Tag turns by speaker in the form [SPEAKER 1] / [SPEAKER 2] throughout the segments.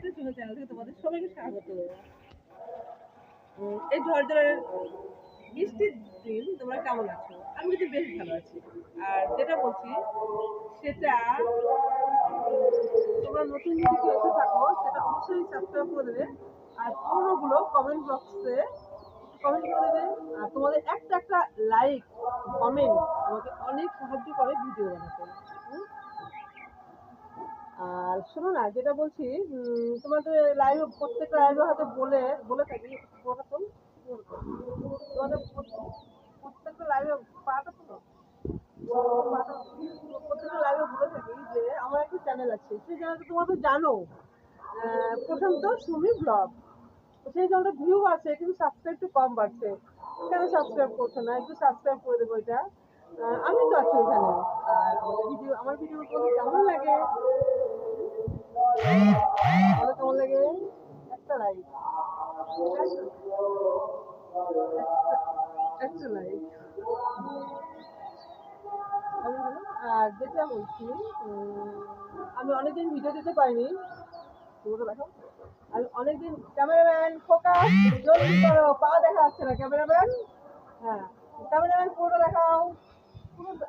[SPEAKER 1] চিত্র চুনো থেকে তোমাদের সবাইকে স্বাগত। এই ঝড়ঝড়ের বৃষ্টির দিন তোমরা কেমন আছো? আমি কিন্তু বেশ ভালো আছি। আর যেটা বলছি, সেটা তোমরা নতুন যদি এসে থাকো, সেটা অবশ্যই সাবস্ক্রাইব করে দেবে। আর পুরোগুলো কমেন্ট বক্সে কমেন্ট করে দেবে। আর তোমাদের একটা একটা লাইক কমেন্ট আমাকে অনেক সাহায্য করে ভিডিও বানাতে? আর শোনো না, যেটা বলছি তোমাদের লাইভ প্রত্যেকটা লাইভে হয়তো বলে বলে থাকি তোমাদের প্রত্যেক- প্রত্যেকটা লাইভে তো। প্রত্যেকটা লাইভে বলে থাকি যে, আমার চ্যানেল আছে, সেই চ্যানেলটা তোমরা তো জানো। প্রথম তো সুমি সেই ভিউ কিন্তু সাবস্ক্রাইব একটু কম বাড়ছে। কেন সাবস্ক্রাইব না? একটু সাবস্ক্রাইব করে দেবো এটা। আমি তো আছি ওখানে। আর ভিডিও আমার ভিডিও কেমন লাগে? ভালো কেমন লাগে একটা লাইক একটা লাইক আর যেটা বলছি আমি অনেকদিন ভিডিও দিতে পারিনি। দেখো আমি অনেকদিন ক্যামেরাম্যান ফোকাস জলদি করো, পা দেখা যাচ্ছে না ক্যামেরাম্যান হ্যাঁ ক্যামেরাম্যান পুরোটা দেখাও। পুরোটা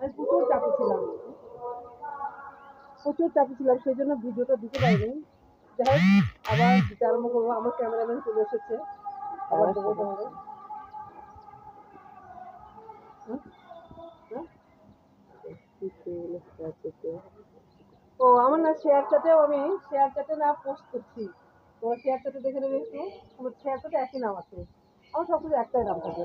[SPEAKER 1] আমি প্রচুর চাপে ছিলাম। প্রচুর চাপে ছিলাম, সেই জন্য ভিডিওটা দিতে পারিনি। যাই হোক, আবার দিতে আরম্ভ করব। আমার ক্যামেরাম্যান চলে এসেছে। আবার দেবো হুম? হুম? ও, আমার না শেয়ার চ্যাটেও আমি শেয়ার চ্যাটে না পোস্ট করছি। তোমার শেয়ার চ্যাটে দেখে নেবে একটু। তোমার শেয়ার চ্যাটে একই নাম আছে। আমার সব কিছু একটাই নাম থাকে।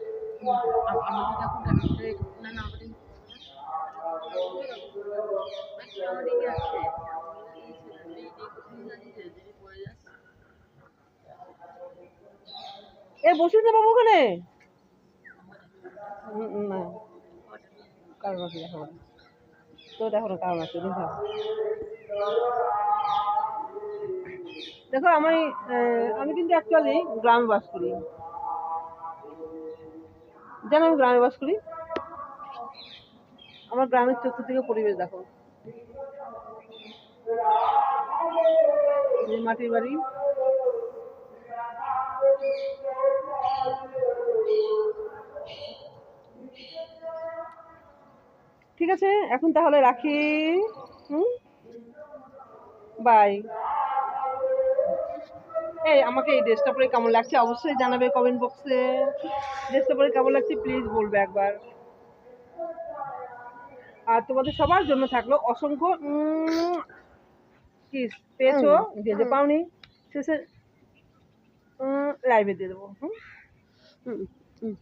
[SPEAKER 2] না না না
[SPEAKER 1] এ বসুন বাবু ওখানে না। কারণ আছে দেখো তো দেখো না কারণ আছে দেখো দেখো, আমি আমি কিন্তু অ্যাকচুয়ালি গ্রামে বাস করি জানো আমি গ্রামে বাস করি। আমার গ্রামের চতুর্দিকে পরিবেশ দেখো। মাটির বাড়ি। ঠিক আছে, এখন তাহলে রাখি। হুম? বাই এই আমাকে এই ড্রেসটা পরে কেমন লাগছে অবশ্যই জানাবে কমেন্ট বক্সে ড্রেসটা পরে কেমন লাগছে প্লিজ বলবে একবার। আর তোমাদের সবার জন্য থাকল অসংখ্য কি পেয়েছ? যেতে পাওনি শেষে লাইভে দিয়ে দেবো। হুম?
[SPEAKER 2] হুম হুম।